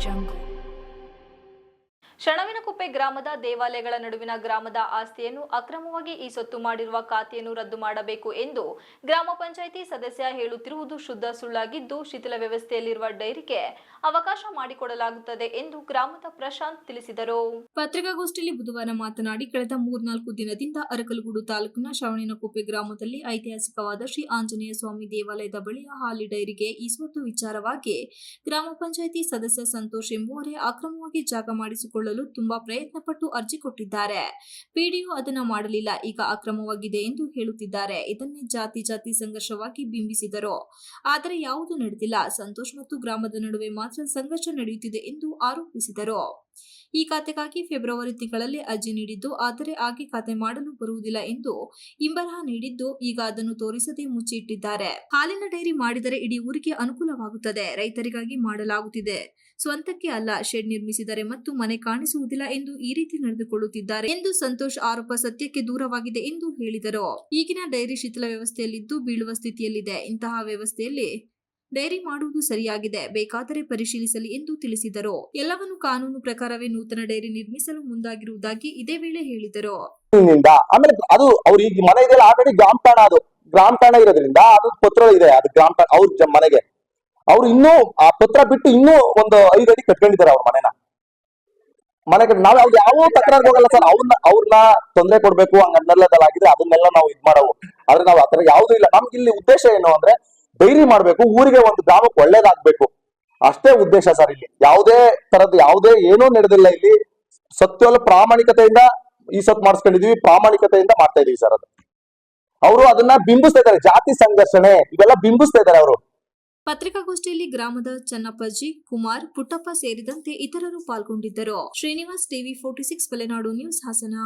jungle. ಗ್ರಾಮದ ದೇವಾಲಯಗಳ ನಡುವಿನ ಗ್ರಾಮದ ಆಸ್ತಿಯನ್ನು ಅಕ್ರಮವಾಗಿ ಈ ಸೊತ್ತು ಮಾಡಿರುವ ಖಾತೆಯನ್ನು ರದ್ದು ಮಾಡಬೇಕು ಎಂದು ಗ್ರಾಮ ಪಂಚಾಯಿತಿ ಸದಸ್ಯ ಹೇಳುತ್ತಿರುವುದು ಶುದ್ಧ ಸುಳ್ಳಾಗಿದ್ದು ಶಿಥಿಲ ವ್ಯವಸ್ಥೆಯಲ್ಲಿರುವ ಡೈರಿಗೆ ಅವಕಾಶ ಮಾಡಿಕೊಡಲಾಗುತ್ತದೆ ಎಂದು ಗ್ರಾಮದ ಪ್ರಶಾಂತ್ ತಿಳಿಸಿದರು. ಪತ್ರಿಕಾಗೋಷ್ಠಿಯಲ್ಲಿ ಬುಧವಾರ ಮಾತನಾಡಿ ಕಳೆದ ಮೂರ್ನಾಲ್ಕು ದಿನದಿಂದ ಅರಕಲಗೂಡು ತಾಲೂಕಿನ ಶ್ರವಣಿನಕುಪ್ಪೆ ಗ್ರಾಮದಲ್ಲಿ ಐತಿಹಾಸಿಕವಾದ ಶ್ರೀ ಆಂಜನೇಯ ಸ್ವಾಮಿ ದೇವಾಲಯದ ಬಳಿಯ ಹಾಲಿ ಡೈರಿಗೆ ಈ ಸ್ವತ್ತು ವಿಚಾರವಾಗಿ ಗ್ರಾಮ ಪಂಚಾಯಿತಿ ಸದಸ್ಯ ಸಂತೋಷ್ ಎಂಬುವರೇ ಅಕ್ರಮವಾಗಿ ಜಾಗ ಮಾಡಿಸಿಕೊಳ್ಳಲು ತುಂಬಾ ಪ್ರಯತ್ನ ಪಟ್ಟು ಅರ್ಜಿ ಕೊಟ್ಟಿದ್ದಾರೆ. ಪಿಡಿಒ ಅದನ್ನ ಮಾಡಲಿಲ್ಲ. ಈಗ ಅಕ್ರಮವಾಗಿದೆ ಎಂದು ಹೇಳುತ್ತಿದ್ದಾರೆ. ಇದನ್ನೇ ಜಾತಿ ಜಾತಿ ಸಂಘರ್ಷವಾಗಿ ಬಿಂಬಿಸಿದರು. ಆದರೆ ಯಾವುದೂ ನಡೆದಿಲ್ಲ. ಸಂತೋಷ್ ಮತ್ತು ಗ್ರಾಮದ ನಡುವೆ ಮಾತ್ರ ಸಂಘರ್ಷ ನಡೆಯುತ್ತಿದೆ ಎಂದು ಆರೋಪಿಸಿದರು. ಈ ಖಾತೆಗಾಗಿ ಫೆಬ್ರವರಿ ತಿಂಗಳಲ್ಲಿ ಅರ್ಜಿ ನೀಡಿದ್ದು, ಆದರೆ ಆಕೆ ಖಾತೆ ಮಾಡಲು ಬರುವುದಿಲ್ಲ ಎಂದು ಇಂಬರಹ ನೀಡಿದ್ದು, ಈಗ ಅದನ್ನು ತೋರಿಸದೆ ಮುಚ್ಚಿಟ್ಟಿದ್ದಾರೆ. ಹಾಲಿನ ಡೈರಿ ಮಾಡಿದರೆ ಇಡೀ ಊರಿಗೆ ಅನುಕೂಲವಾಗುತ್ತದೆ. ರೈತರಿಗಾಗಿ ಮಾಡಲಾಗುತ್ತಿದೆ. ಸ್ವಂತಕ್ಕೆ ಅಲ್ಲ, ಶೆಡ್ ನಿರ್ಮಿಸಿದರೆ ಮತ್ತು ಮನೆ ಕಾಣಿಸುವುದಿಲ್ಲ ಎಂದು ಈ ರೀತಿ ನಡೆದುಕೊಳ್ಳುತ್ತಿದ್ದಾರೆ ಎಂದು ಸಂತೋಷ್ ಆರೋಪ ಸತ್ಯಕ್ಕೆ ದೂರವಾಗಿದೆ ಎಂದು ಹೇಳಿದರು. ಈಗಿನ ಡೈರಿ ಶಿಥಿಲ ವ್ಯವಸ್ಥೆಯಲ್ಲಿದ್ದು, ಬೀಳುವ ಸ್ಥಿತಿಯಲ್ಲಿದೆ. ಇಂತಹ ವ್ಯವಸ್ಥೆಯಲ್ಲಿ ಡೈರಿ ಮಾಡುವುದು ಸರಿಯಾಗಿದೆ, ಬೇಕಾದರೆ ಪರಿಶೀಲಿಸಲಿ ಎಂದು ತಿಳಿಸಿದರು. ಎಲ್ಲವನ್ನು ಕಾನೂನು ಪ್ರಕಾರವೇ ನೂತನ ಡೈರಿ ನಿರ್ಮಿಸಲು ಮುಂದಾಗಿರುವುದಾಗಿ ಇದೇ ವೇಳೆ ಹೇಳಿದರು. ಆಮೇಲೆ ಅದು ಅವ್ರ ಈಗ ಮನೆ ಇದೆಯಲ್ಲ ಆಲ್ರೆಡಿ ಗ್ರಾಮ ಠಾಣ ಅದು. ಗ್ರಾಮ ಠಾಣ ಇರೋದ್ರಿಂದ ಅದು ಪತ್ರ ಇದೆ, ಅದು ಗ್ರಾಮ ಮನೆಗೆ. ಅವ್ರು ಇನ್ನೂ, ಆ ಪತ್ರ ಬಿಟ್ಟು ಇನ್ನೂ ಒಂದು ಐದು ಅಡಿ ಕಟ್ಕೊಂಡಿದ್ದಾರೆ ಅವ್ರ ಮನೆನ. ಮನೆಗೆ ನಾವ್ ಅವ್ರು ಯಾವ ತಕರಾರು ಹೋಗಲ್ಲ ಸರ್. ಅವ್ರನ್ನ ಅವ್ರನ್ನ ತೊಂದರೆ ಕೊಡ್ಬೇಕು, ಹಂಗನ್ನೆಲ್ಲದಲ್ಲಾಗಿದೆ, ಅದನ್ನೆಲ್ಲ ನಾವು ಇದ್ ಮಾಡವು. ಆದ್ರೆ ನಾವು ಆತರ ಯಾವ್ದು ಇಲ್ಲ. ನಮ್ಗೆ ಇಲ್ಲಿ ಉದ್ದೇಶ ಏನು ಅಂದ್ರೆ ಡೈರಿ ಮಾಡ್ಬೇಕು, ಊರಿಗೆ ಒಂದು ಗ್ರಾಮಕ್ಕೆ ಒಳ್ಳೇದಾಗ್ಬೇಕು. ಅಷ್ಟೇ ಉದ್ದೇಶ ಸರ್ ಇಲ್ಲಿ. ಯಾವುದೇ ತರದ್ದು ಯಾವುದೇ ಏನೂ ನಡೆದಿಲ್ಲ ಇಲ್ಲಿ. ಸತ್ಯವಲ್ಲ ಪ್ರಾಮಾಣಿಕತೆಯಿಂದ ಈ ಸತ್ ಮಾಡಿಸ್ಕೊಂಡಿದೀವಿ, ಪ್ರಾಮಾಣಿಕತೆಯಿಂದ ಮಾಡ್ತಾ ಇದೀವಿ ಸರ್ ಅದು. ಅವರು ಅದನ್ನ ಬಿಂಬಿಸ್ತಾ ಇದ್ದಾರೆ, ಜಾತಿ ಸಂಘರ್ಷಣೆ, ಇವೆಲ್ಲ ಬಿಂಬಿಸ್ತಾ ಇದ್ದಾರೆ ಅವರು. ಪತ್ರಿಕಾಗೋಷ್ಠಿಯಲ್ಲಿ ಗ್ರಾಮದ ಚನ್ನಪ್ಪಜ್ಜಿ ಕುಮಾರ್, ಪುಟ್ಟಪ್ಪ ಸೇರಿದಂತೆ ಇತರರು ಪಾಲ್ಗೊಂಡಿದ್ದರು. Srinivas TV forty six Malenadu news, Hassan.